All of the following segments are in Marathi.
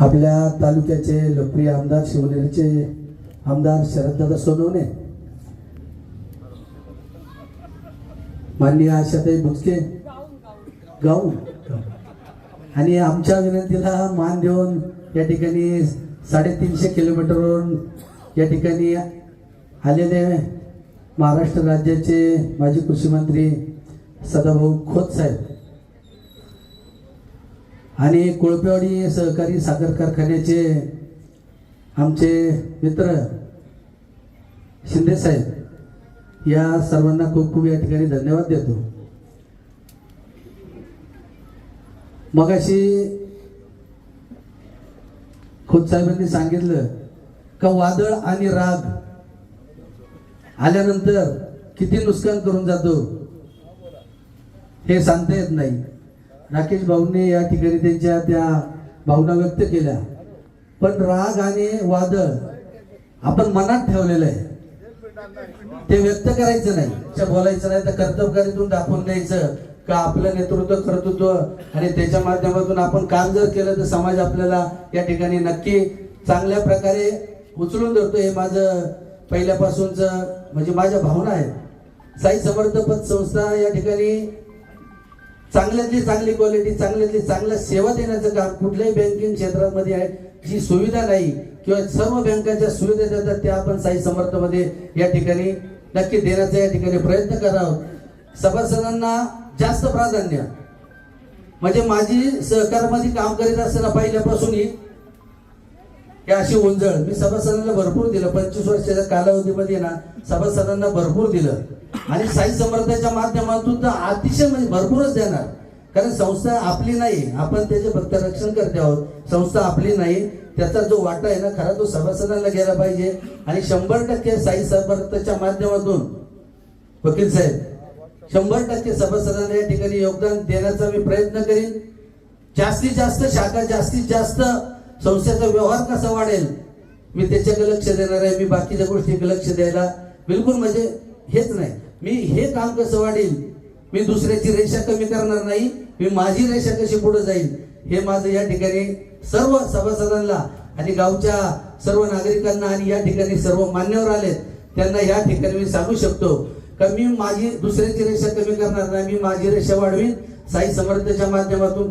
आपल्या तालुक्याचे लोकप्रिय आमदार शिवनेरीचे आमदार शरददादा सोनवणे. माननीय आशाताई बुचके गाऊ. आणि आमच्या विनंतीला मान देऊन या ठिकाणी साडेतीनशे किलोमीटरवरून या ठिकाणी आलेले महाराष्ट्र राज्याचे माजी कृषी मंत्री सदाभाऊ खोत साहेब. आणि कोळपेवाडी सहकारी साखर कारखान्याचे आमचे मित्र शिंदे साहेब या सर्वांना खूप खूप या ठिकाणी धन्यवाद देतो. मगाशी खोत साहेबांनी सांगितलं का वादळ आणि राग आल्यानंतर किती नुकसान करून जातो हे सांगता येत नाही. राकेश भाऊंनी या ठिकाणी त्यांच्या त्या भावना व्यक्त केल्या. पण राग आणि वादळ आपण मनात ठेवलेलं आहे. ते व्यक्त करायचं नाही. त्या बोलायचं नाही तर कर्तव्यकारीतून दाखवून द्यायचं का आपलं नेतृत्व कर्तृत्व आणि त्याच्या माध्यमातून आपण काम जर केलं तर समाज आपल्याला या ठिकाणी नक्की चांगल्या प्रकारे उचलून धरतो. हे माझं पहिल्यापासूनच म्हणजे माझ्या भावना आहेत. साई समर्थ पत संस्था या ठिकाणी चांगल्यातली चांगली क्वालिटी चांगल्यातली चांगल्या सेवा देण्याचं काम कुठल्याही बँकिंग क्षेत्रामध्ये आहे जी सुविधा नाही किंवा सर्व बँकांच्या सुविधा देतात त्या आपण साई समर्थमध्ये या ठिकाणी नक्की देण्याचा या ठिकाणी प्रयत्न करावं. सभासदांना जास्त प्राधान्य. म्हणजे माझी सहकारमध्ये काम करीत असताना पहिल्यापासूनही या हे अशी उंजळ. मी सभासदांना भरपूर दिलं. पंचवीस वर्षाच्या कालावधीमध्ये ना सभासदांना भरपूर दिलं. आणि साई समर्थाच्या माध्यमातून तर अतिशय म्हणजे भरपूरच देणार. कारण संस्था आपली नाही आपण त्याचे फक्त रक्षण करते आहोत. संस्था आपली नाही त्याचा जो वाटा आहे ना खरा तो सभासदांना गेला पाहिजे. आणि शंभर टक्के साई समर्थाच्या माध्यमातून वकील साहेब शंभर टक्के सभासदांना या ठिकाणी योगदान देण्याचा मी प्रयत्न करीन. जास्तीत जास्त शाखा जास्तीत जास्त संस्थेचा व्यवहार कसा वाढेल मी त्याच्याकडे लक्ष देणार आहे. मी बाकीच्या गोष्टीकडे लक्ष द्यायला बिलकुल म्हणजे हेच नाही. मी हे काम कसं वाढेल मी दुसऱ्याची रेषा कमी करणार नाही. मी माझी रेषा कशी पुढे जाईल? हे माझं या ठिकाणी सर्व सभासदांना आणि गावच्या सर्व नागरिकांना आणि या ठिकाणी सर्व मान्यवर आलेत. त्यांना या ठिकाणी मी सांगू शकतो का मी माझी दुसऱ्याची रेषा कमी करणार नाही. मी माझी रेषा वाढवीन. साई समर्थच्या माध्यमातून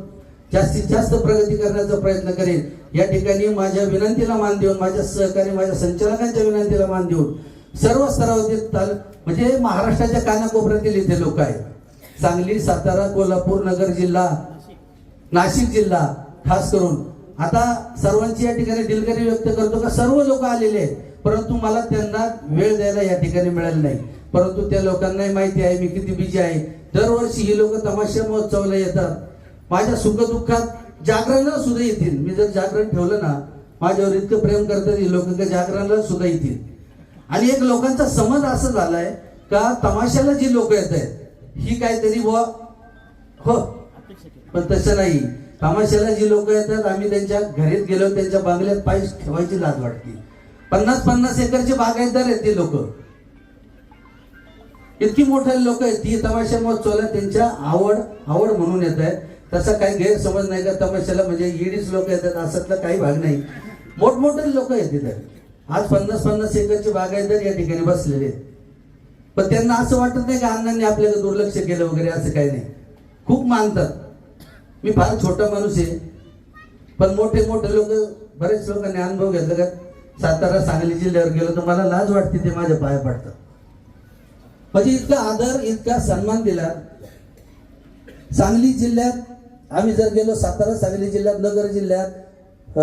जास्तीत जास्त प्रगती करण्याचा प्रयत्न करेन. या ठिकाणी माझ्या विनंतीला मान देऊन माझ्या सहकारी माझ्या संचालकांच्या विनंतीला मान देऊन सर्व स्तरावरती ताल म्हणजे महाराष्ट्राच्या कानाकोपऱ्यातील इथे लोक आहेत. सांगली सातारा कोल्हापूर नगर जिल्हा नाशिक जिल्हा खास करून. आता सर्वांची या ठिकाणी दिलगिरी व्यक्त करतो का? सर्व लोक आलेले आहेत. परंतु मला त्यांना वेळ द्यायला या ठिकाणी मिळाला नाही. परंतु त्या लोकांनाही माहिती आहे मी किती बिजी आहे. दरवर्षी ही लोक तमाशा महोत्सवाला येतात. माझ्या सुखदुःखात जागरणाला सुद्धा येतील. मी जर जागरण ठेवलं ना माझ्यावर इतकं प्रेम करतात ही लोक जागरणाला सुद्धा येतील. आणि एक लोकांचा समज असं झालाय का तमाशाला जी लोक येत आहेत ही काहीतरी व हो. पण तसं नाही. तमाशाला जी लोक येतात आम्ही त्यांच्या घरीत गेलो त्यांच्या बांगल्यात पाय ठेवायची लाज वाटते. पन्नास पन्नास एकरचे बागायतदार आहेत ते लोक. इतकी मोठे लोक आहेत ती तमाशामुळे चोला त्यांच्या आवड आवड म्हणून येत आहेत. तसा काही गैरसमज नाही का तमाशाला म्हणजे ईडीच लोक येतात असतला काही भाग नाही. मोठमोठे लोक आहेत तिथे. आज पन्नास पन्नास एकरचे बागायतदार या ठिकाणी बसलेले. आहेत पण त्यांना असं वाटत नाही का अण्णांनी आपल्याला दुर्लक्ष केलं वगैरे असं काही नाही. खूप मानतात. मी फार छोटा माणूस आहे. पण मोठे मोठे लोक बरेच लोकांनी अनुभव घेतला का? सातारा सांगली जिल्ह्यावर गेलो तर मला लाज वाटते ते माझ्या पाया पडतात. म्हणजे इतका आदर इतका सन्मान दिला. सांगली जिल्ह्यात आम्ही जर गेलो सातारा सांगली जिल्ह्यात नगर जिल्ह्यात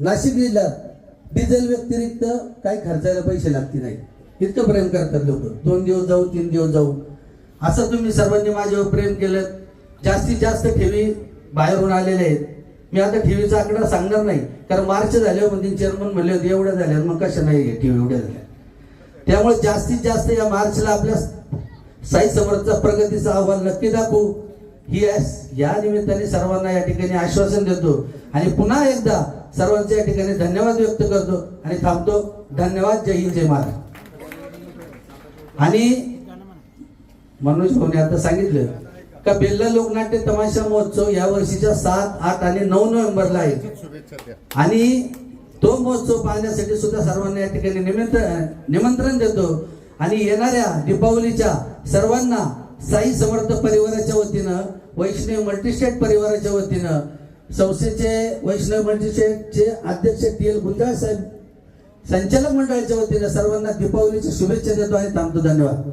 नाशिक जिल्ह्यात डिझेल व्यतिरिक्त काही खर्चायला पैसे लागते नाही. इतकं प्रेम करतात लोक. दोन दिवस जाऊ तीन दिवस जाऊ. असं तुम्ही सर्वांनी माझ्यावर प्रेम केलं. जास्तीत जास्त ठेवी बाहेरून आलेले आहेत. मी आता ठेवीचा आकडा सांगणार नाही. कारण मार्च झाल्यावर म्हणजे चेअरमन म्हणले होते एवढ्या झाल्यावर मग कशा नाही ठेवी एवढ्या झाल्या त्यामुळे जास्तीत जास्त या मार्चला आपल्या साई समर्थचा प्रगतीचा अहवाल नक्की दाखवू. ही या निमित्ताने सर्वांना या ठिकाणी आश्वासन देतो. आणि पुन्हा एकदा सर्वांचे या ठिकाणी धन्यवाद व्यक्त करतो आणि थांबतो. धन्यवाद. जय हिंद जय महाराज आणि मनोज भाऊने आता सांगितलं का बेल्ला लोकनाट्य तमाशा महोत्सव या वर्षीच्या सात आठ आणि नऊ नोव्हेंबरला आहे. आणि तो महोत्सव पाहण्यासाठी सुद्धा सर्वांना या ठिकाणी निमंत्रण निमंत्रण देतो. आणि येणाऱ्या दीपावलीच्या सर्वांना साई समर्थ परिवाराच्या वतीनं वैष्णव मल्टीस्टेट परिवाराच्या वतीनं संस्थेचे वैष्णव मल्टीस्टेटचे अध्यक्ष टी एल गुंजाळ साहेब संचालक मंडळाच्या वतीने सर्वांना दीपावलीच्या शुभेच्छा देतो आणि थांबतो. धन्यवाद.